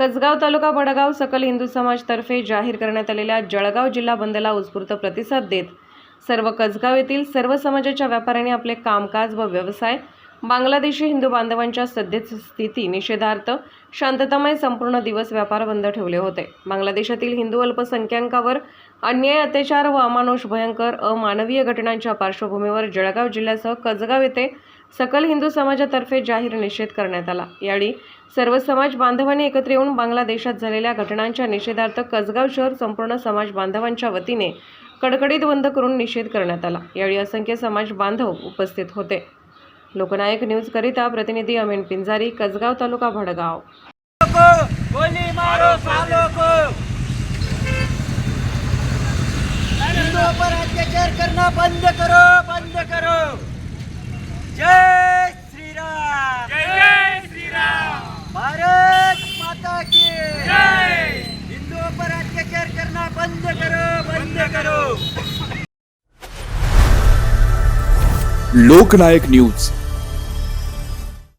कसगाव तालुका बडगाव सकल हिंदू समाजतर्फे जाहीर करण्यात आलेल्या जळगाव जिल्हा बंदला उत्स्फूर्त प्रतिसाद देत सर्व कसगाव येथील सर्व समाजाच्या व्यापाऱ्यांनी आपले कामकाज व व्यवसाय बांगलादेशी हिंदू बांधवांच्या सद्यस्थिती स्थिती निषेधार्थ शांततामय संपूर्ण दिवस व्यापार बंद ठेवले होते. बांगलादेशातील हिंदू अल्पसंख्याकांवर अन्याय अत्याचार व अमानुष भयंकर अमानवीय घटनांच्या पार्श्वभूमीवर जळगाव जिल्ह्यासह कसगाव येथे सकल हिंदू समाजातर्फे जाहीर निषेध करण्यात आला. यावेळी सर्व समाज बांधवांनी एकत्र येऊन बांगलादेशात झालेल्या घटनांच्या निषेधार्थ कसगाव शहर संपूर्ण समाज बांधवांच्या वतीने कडकडीत बंद करून निषेध करण्यात आला. यावेळी असंख्य समाज बांधव उपस्थित होते. लोकनायक न्यूज करिता प्रतिनिधी अमीन पिंजारी कसगाव तालुका भडगाव. अत्याचार बंद करो बंद करो. हिंदुओं पर अत्याचार करना बंद करो बंद करो. लोकनायक न्यूज.